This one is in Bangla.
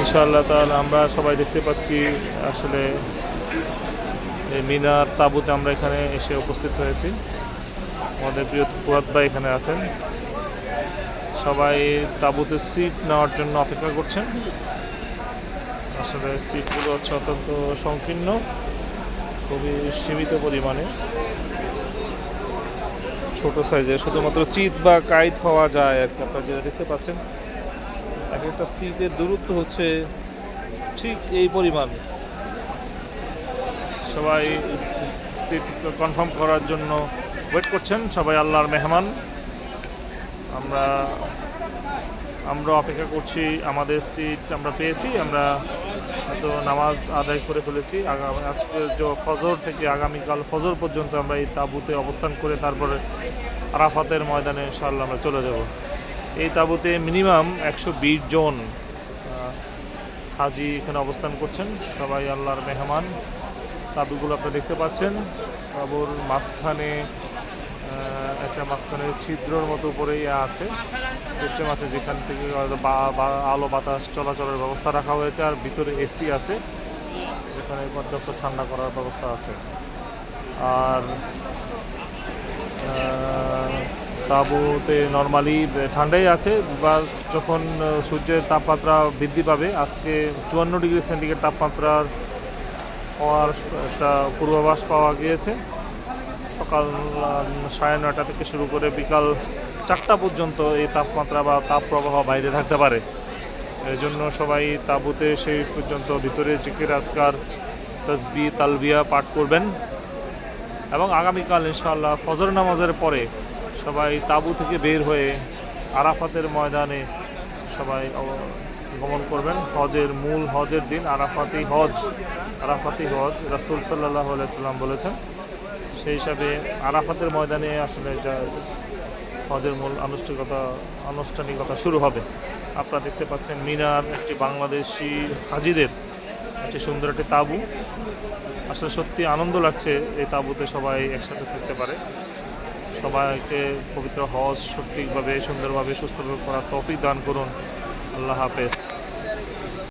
ইনশাআল্লাহ তাহলে আমরা সবাই দেখতে পাচ্ছি আসলে মিনার তাঁবুতে আমরা এখানে এসে উপস্থিত হয়েছি। আমাদের প্রিয় ফুয়াদ ভাই এখানে আছেন। সবাই তাঁবুতে সিট নেওয়ার জন্য অপেক্ষা করছেন। আসলে সিটগুলো হচ্ছে অত্যন্ত সংকীর্ণ, খুবই সীমিত পরিমাণে। ছোট সাইজে, শুধুমাত্র চিত বা কাইত হওয়া যায় আর কি, আপনারা যেটা দেখতে পাচ্ছেন। এক একটা সিটের দূরত্ব হচ্ছে ঠিক এই পরিমাণ। সবাই সিট কনফার্ম করার জন্য ওয়েট করছেন, সবাই আল্লাহর মেহমান। আমরা আমরা অপেক্ষা করছি, আমাদের সিট আমরা পেয়েছি, আমরা হয়তো নামাজ আদায় করে ফেলেছি। আজকে যে ফজর থেকে আগামীকাল ফজর পর্যন্ত আমরা এই তাঁবুতে অবস্থান করে তারপরে আরাফাতের ময়দানে ইনশাআল্লাহ আমরা চলে যাব। এই তাঁবুতে মিনিমাম একশো বিশ জন হাজি এখানে অবস্থান করছেন। সবাই আল্লাহর মেহমান। তাঁবুগুলো আপনারা দেখতে পাচ্ছেন। তাঁবুর মাঝখানে একটা মাঝখানে ছিদ্রর মতো উপরে ইয়ে আছে। সিস্টেম আছে যেখান থেকে আলো বাতাস চলাচলের ব্যবস্থা রাখা হয়েছে আর ভিতরে এসি আছে। যেখানে পর্যাপ্ত ঠান্ডা করার ব্যবস্থা আছে। আর তাঁবুতে নর্মালি ঠান্ডাই আছে, বা যখন সূর্যের তাপমাত্রা বৃদ্ধি পাবে, আজকে চুয়ান্ন ডিগ্রি সেন্টিগ্রেড তাপমাত্রার হওয়ার একটা পূর্বাভাস পাওয়া গিয়েছে। সকাল সাড়ে নয়টা থেকে শুরু করে বিকাল চারটা পর্যন্ত এই তাপমাত্রা বা তাপ প্রবাহ বাইরে থাকতে পারে। এই জন্য সবাই তাঁবুতে সেই পর্যন্ত ভিতরে জিকির, আজকার, তসবি, তালবিয়া পাঠ করবেন। এবং আগামীকাল ইনশাআল্লাহ ফজর নামাজের পরে সবাই তাঁবু থেকে বের হয়ে আরাফাতের ময়দানে সবাই গমন করবেন। হজের মূল হজের দিন আরাফাতি হজ। আরাফাতি হজ, রাসুল সাল্লাহ সাল্লাম বলেছেন। সেই হিসাবে আরাফাতের ময়দানে আসলে যা হজের মূল আনুষ্ঠানিকতা আনুষ্ঠানিকতা শুরু হবে। আপনারা দেখতে পাচ্ছেন মিনার একটি বাংলাদেশি হাজিদের একটি সুন্দর একটি তাঁবু। আসলে সত্যি আনন্দ লাগছে এই তাঁবুতে সবাই একসাথে থাকতে পারে। সবাইকে পবিত্র হজ সঠিকভাবে সুন্দরভাবে সুস্থভাবে করার তৌফিক দান করুন। আল্লাহ হাফেজ।